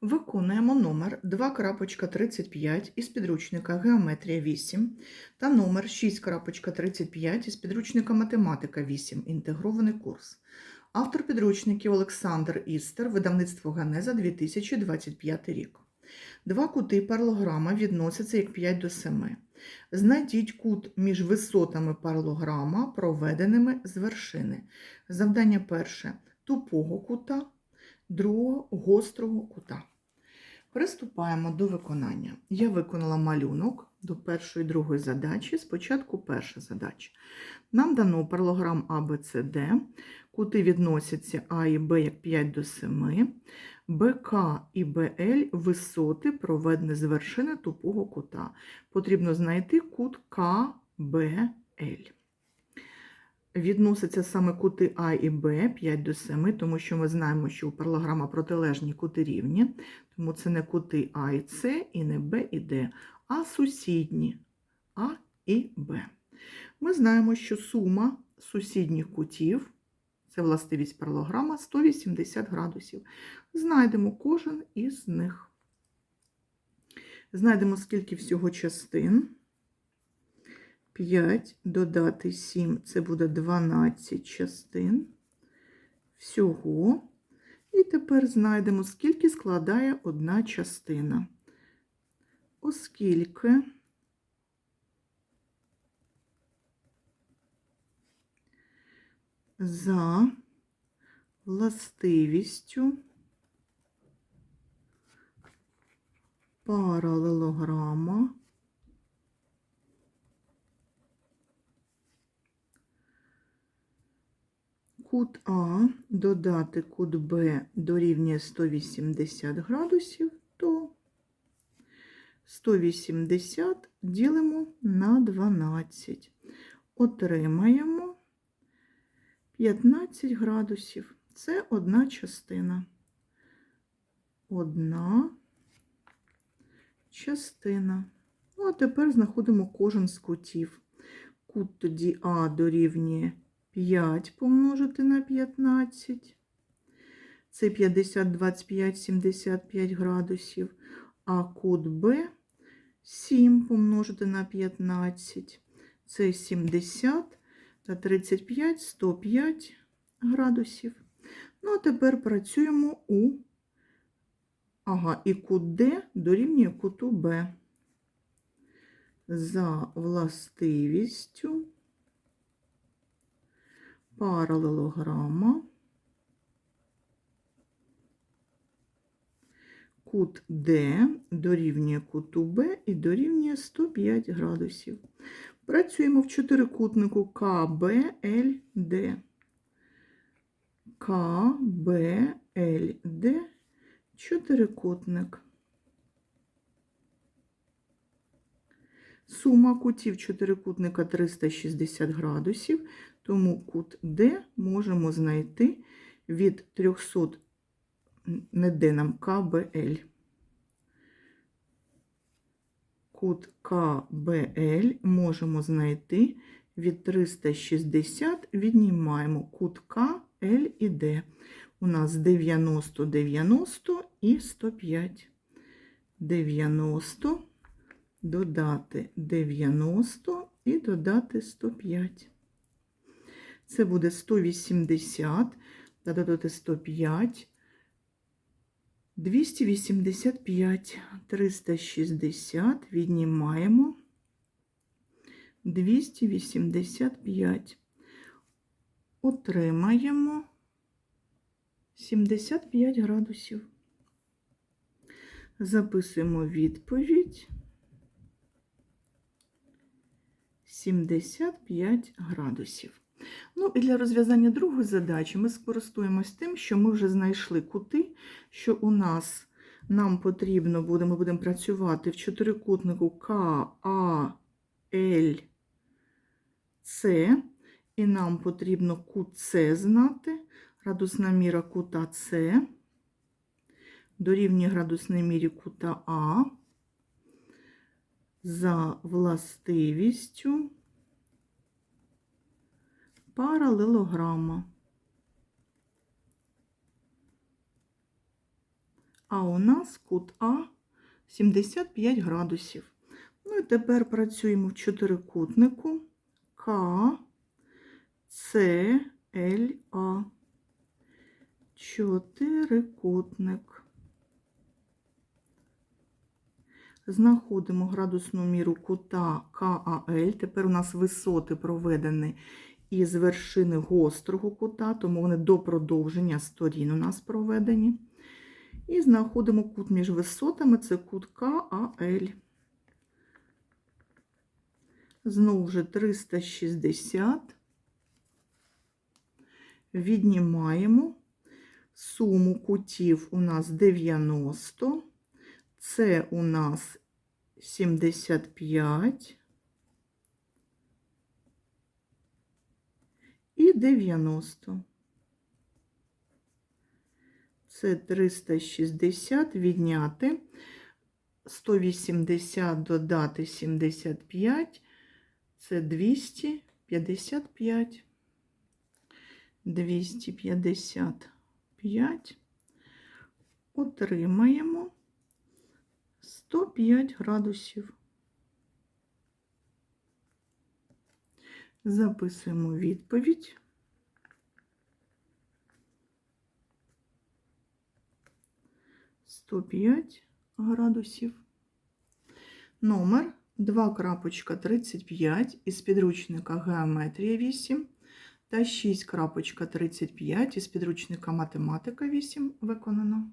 Виконуємо номер 2.35 із підручника Геометрія 8 та номер 6.35 із підручника Математика 8. Інтегрований курс. Автор підручників Олександр Істер, видавництво Ганеза 2025 рік. Два кути паралограма відносяться як 5 до 7. Знайдіть кут між висотами паралограма, проведеними з вершини. Завдання перше тупого кута, другого гострого кута. Приступаємо до виконання. Я виконала малюнок до першої і другої задачі. Спочатку перша задача. Нам дано паралограм ABCD, кути відносяться А і Б як 5 до 7, БК і БЛ висоти проведені з вершини тупого кута. Потрібно знайти кут КБЛ. Відносяться саме кути А і Б 5 до 7, тому що ми знаємо, що у паралограма протилежні кути рівні, тому це не кути А і С, і не Б і Д, а сусідні А і Б. Ми знаємо, що сума сусідніх кутів, це властивість паралограма, 180 градусів. Знайдемо кожен із них. Знайдемо, скільки всього частин. 5 додати 7 це буде 12 частин всього. І тепер знайдемо, скільки складає одна частина. Оскільки за властивістю паралелограма кут А додати кут Б дорівнює 180 градусів, то 180 ділимо на 12. Отримаємо 15 градусів. Це одна частина. Одна частина. Ну, а тепер знаходимо кожен з кутів. Кут тоді А дорівнює 5 помножити на 15. Це 50, 25, 75 градусів. А кут Б 7 помножити на 15. Це 70 та 35, 105 градусів. Ну, а тепер працюємо у Ага, і кут Д дорівнює куту Б. За властивістю паралелограма кут Д дорівнює куту Б і дорівнює 105 градусів. Працюємо в чотирикутнику КБЛД. КБЛД чотирикутник. Сума кутів чотирикутника 360 градусів, тому кут Д можемо знайти від 300, не Д нам КБЛ. Кут КБЛ можемо знайти від 360, віднімаємо кут К, Л і Д. У нас 90, 90 і 105. 90 додати 90 і додати 105. Це буде 180, та додати 105, 285, 360, віднімаємо 285. Отримаємо 75 градусів. Записуємо відповідь. 75 градусів. Ну, і для розв'язання другої задачі ми скористуємось тим, що ми вже знайшли кути, що у нас нам потрібно буде, ми будемо працювати в чотирикутнику К, А, Л, С, і нам потрібно кут С знати, градусна міра кута С, дорівнює градусній мірі кута А за властивістю паралелограма. А у нас кут А 75 градусів. Ну і тепер працюємо в чотирикутнику К, С, Л, А. Чотирикутник. Знаходимо градусну міру кута КАЛ. Тепер у нас висоти проведені із вершини гострого кута, тому вони до продовження сторін у нас проведені. І знаходимо кут між висотами, це кут КАЛ. Знову вже 360. Віднімаємо. Суму кутів у нас 90. Це у нас 75 і 90. Це 360 відняти 180 додати 75. Це 255. 255. Отримаємо 105 градусів. Записуємо відповідь. Сто п'ять градусів. Номер 2.35 із підручника Геометрія 8 та 6.35 із підручника Математика 8 виконано.